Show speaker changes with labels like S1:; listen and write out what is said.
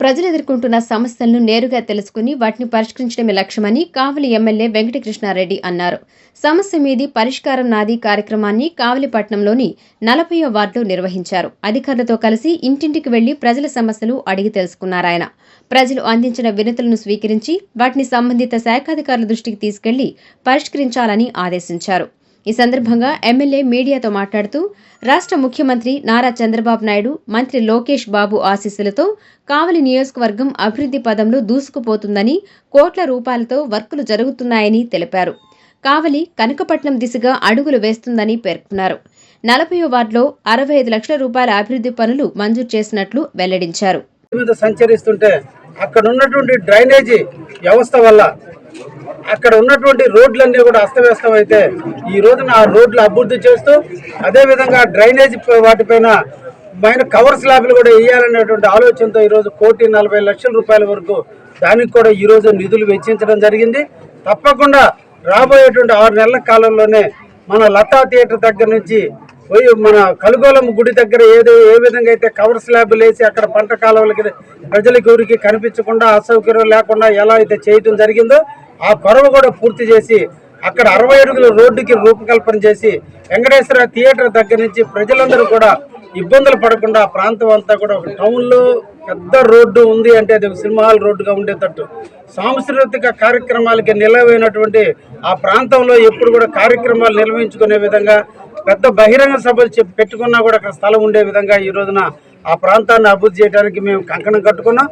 S1: ప్రజలు ఎదుర్కొంటున్న సమస్యలను నేరుగా తెలుసుకుని వాటిని పరిష్కరించడమే లక్ష్యమని కావలి ఎమ్మెల్యే వెంకటకృష్ణారెడ్డి అన్నారు. సమస్య మీది పరిష్కారం నాది కార్యక్రమాన్ని కావలిపట్నంలోని నలభైవ వార్డులో నిర్వహించారు. అధికారులతో కలిసి ఇంటింటికి వెళ్ళి ప్రజల సమస్యలు అడిగి తెలుసుకున్నారాయన ప్రజలు అందించిన వినతులను స్వీకరించి వాటిని సంబంధిత శాఖాధికారుల దృష్టికి తీసుకెళ్ళి పరిష్కరించాలని ఆదేశించారు. ఈ సందర్భంగా ఎమ్మెల్యే మీడియాతో మాట్లాడుతూ రాష్ట్ర ముఖ్యమంత్రి నారా చంద్రబాబు నాయుడు మంత్రి లోకేష్ బాబు ఆశీస్సులతో కావలి నియోజకవర్గం అభివృద్ధి పదంలో దూసుకుపోతుందని కోట్ల రూపాయలతో వర్కులు జరుగుతున్నాయని తెలిపారు. కావలి కనకపట్నం దిశగా అడుగులు వేస్తుందని పేర్కొన్నారు. నలభై వార్డులో అరవై ఐదు లక్షల రూపాయల అభివృద్ధి పనులు మంజూరు చేసినట్లు వెల్లడించారు.
S2: సంచరిస్తుంటే అక్కడ ఉన్నటువంటి డ్రైనేజీ వ్యవస్థ వల్ల అక్కడ ఉన్నటువంటి రోడ్లన్నీ కూడా అస్తవ్యస్తం అయితే ఈ రోజున ఆ రోడ్లు అభివృద్ధి చేస్తూ అదేవిధంగా డ్రైనేజీ వాటిపైన పైన కవర్ స్లాబ్లు కూడా వేయాలనేటువంటి ఆలోచనతో ఈరోజు కోటి నలభై లక్షల రూపాయల వరకు దానికి కూడా ఈ రోజు నిధులు వెచ్చించడం జరిగింది. తప్పకుండా రాబోయేటువంటి ఆరు నెలల కాలంలోనే మన లతా థియేటర్ దగ్గర నుంచి పోయి మన కలుగోలం గుడి దగ్గర ఏదో ఏ విధంగా అయితే కవర్ స్లాబ్లు వేసి అక్కడ పంట కాలువలకి ప్రజలకి ఊరికి కనిపించకుండా అసౌకర్యం లేకుండా ఎలా అయితే చేయటం జరిగిందో ఆ కొరవ కూడా పూర్తి చేసి అక్కడ అరవై అడుగుల రోడ్డుకి రూపకల్పన చేసి వెంకటేశ్వర థియేటర్ దగ్గర నుంచి ప్రజలందరూ కూడా ఇబ్బందులు పడకుండా ఆ ప్రాంతం అంతా కూడా ఒక టౌన్లో పెద్ద రోడ్డు ఉంది అంటే అది సినిమా హాల్ రోడ్డుగా ఉండేటట్టు. సాంస్కృతిక కార్యక్రమాలకి నిలవైనటువంటి ఆ ప్రాంతంలో ఎప్పుడు కూడా కార్యక్రమాలు నిర్వహించుకునే విధంగా పెద్ద బహిరంగ సభలు పెట్టుకున్నా కూడా అక్కడ స్థలం ఉండే విధంగా ఈ రోజున ఆ ప్రాంతాన్ని అభివృద్ధి చేయడానికి మేము కంకణం కట్టుకున్నాం.